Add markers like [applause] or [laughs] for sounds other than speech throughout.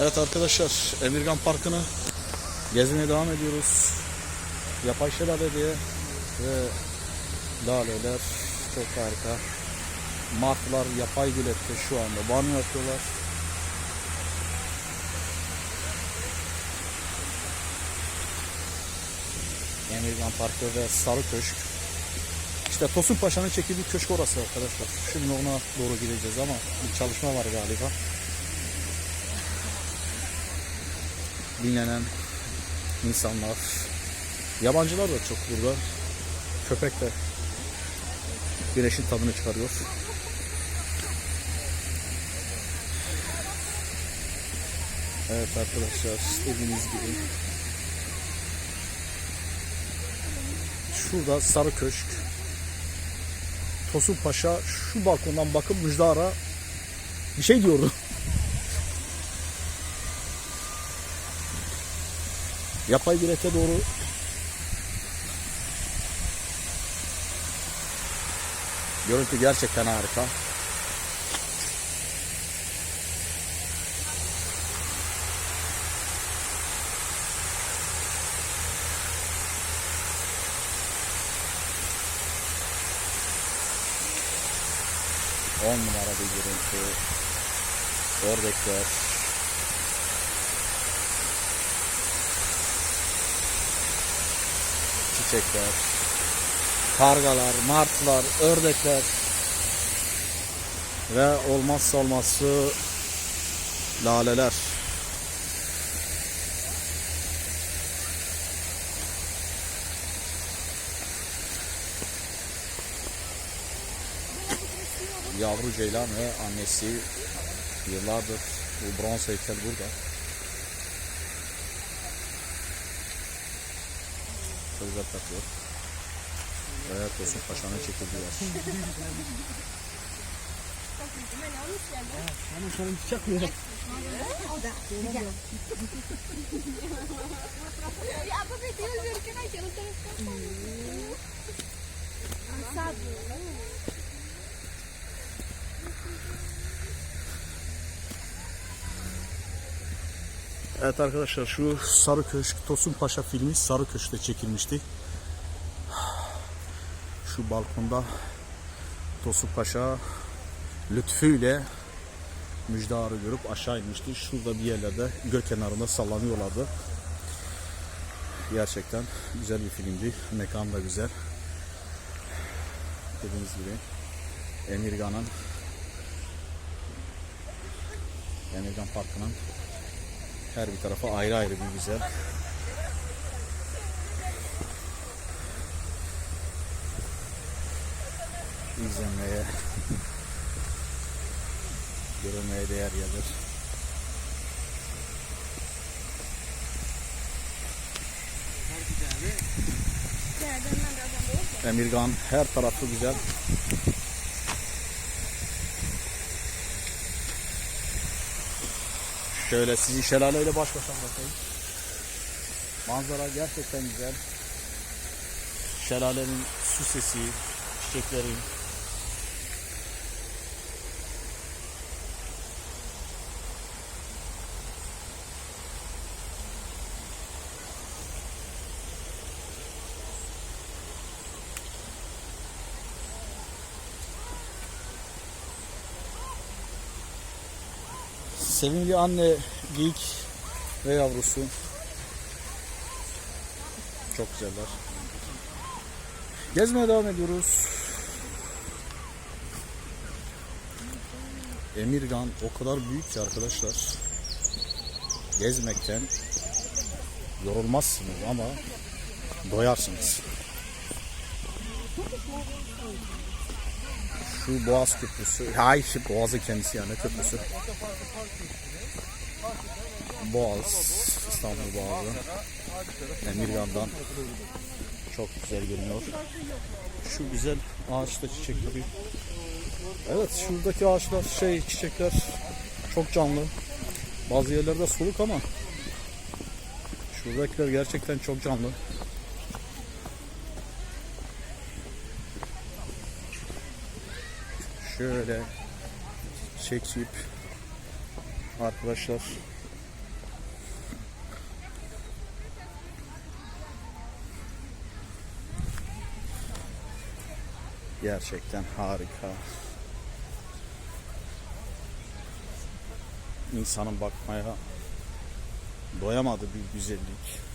Evet arkadaşlar Emirgan Parkı'nı gezmeye devam ediyoruz. Yapay şelale diye ve laleler çok harika. Martılar yapay gülette şu anda banyo yapıyorlar. Emirgan Parkı ve Sarı Köşk. İşte Tosun Paşa'nın çekildiği köşk orası arkadaşlar. Şimdi ona doğru gideceğiz ama bir çalışma var galiba. Dinlenen insanlar. Yabancılar da çok burada. Köpek de güneşin tadını çıkarıyor. Evet arkadaşlar istediğiniz gibi. Şurada Sarı Köşk. Tosun Paşa şu balkondan bakıp Müjdar'a bir şey diyordu. Yapay bilete doğru Görüntü gerçekten harika. On numara bir görüntü. Ördekler. Çiçekler, kargalar, martılar, ördekler ve olmazsa olmazı laleler. Yavru ceylan ve annesi yıllardır bu bronz heykel burada. Çok güzel takıyor. Ve Tosun Paşa'nın çekildiği yer. Bana sana çakmıyor. Ya Evet arkadaşlar şu Sarı Köşk, Tosun Paşa filmi Sarı Köşk'te çekilmişti. [sighs] Şu balkonda Tosun Paşa lütfuyla müjdarı görüp aşağı inmişti. Şurada bir yerlerde göl kenarında sallanıyorlardı. Gerçekten güzel bir filmdi. Mekan da güzel. Dediğiniz gibi Emirgan'ın Emirgan Parkı'nın her bir tarafa ayrı ayrı bir güzel. İzlemeye, [laughs] görülmeye değer yerler. Emirgan her tarafı güzel. Şöyle sizi şelaleyle baş başa bırakayım. Manzara gerçekten güzel. Şelalenin su sesi, çiçeklerin. Sevimli anne geyik ve yavrusu. Çok güzeller. Gezmeye devam ediyoruz. Emirgan o kadar büyük ki arkadaşlar. Gezmekten yorulmazsınız ama doyarsınız. Şu Boğaz Köprüsü. Hayır Boğaz'ın kendisi yani köprüsü. Boğaz, İstanbul Boğazı. Emirgan'dan çok güzel görünüyor. Şu güzel ağaçta çiçekleri. Evet şuradaki ağaçlar şey çiçekler çok canlı. Bazı yerlerde soluk ama şuradakiler gerçekten çok canlı. şöyle çekip arkadaşlar. Gerçekten harika. İnsanın bakmaya doyamadı bir güzellik.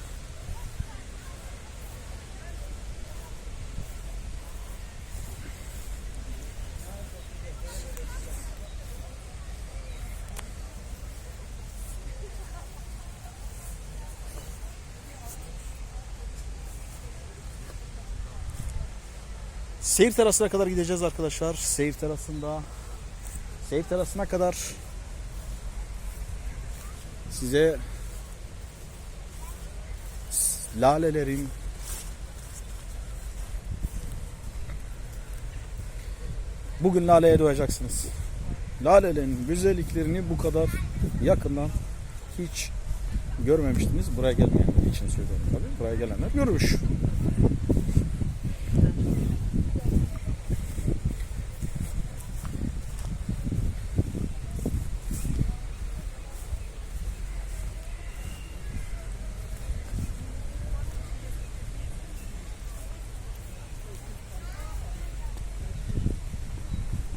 Seyir terasına kadar gideceğiz arkadaşlar. Seyir terasında seyir terasına kadar size lalelerin bugün laleye doyacaksınız. Lalelerin güzelliklerini bu kadar yakından hiç görmemiştiniz. Buraya gelmeyenler için söylüyorum tabii. Buraya gelenler görmüş.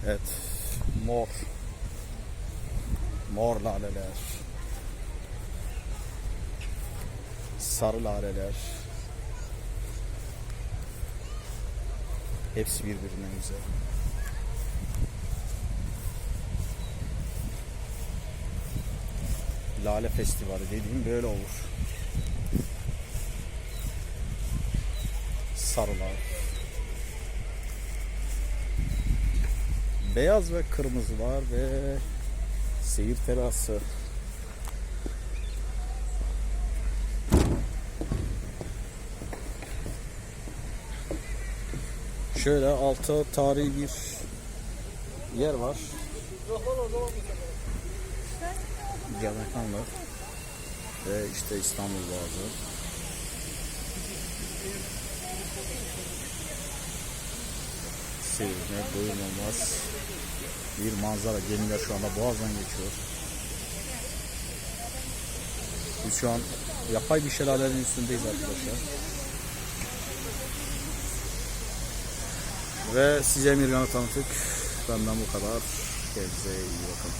Evet. Mor. Mor laleler. Sarı laleler. Hepsi birbirinden güzel. Lale Festivali dediğim böyle olur. Sarılar. Beyaz ve kırmızı var ve seyir terası. Şöyle altta tarihi bir yer var. Camekanlı ve işte İstanbul Boğazı. Seyrine doyulmaz bir manzara. Gemiler şu anda Boğaz'dan geçiyor. Biz şu an yapay bir şelalenin üstündeyiz arkadaşlar. Ve size Emirgan'ı tanıttık. Benden bu kadar. Kendinize iyi bakın.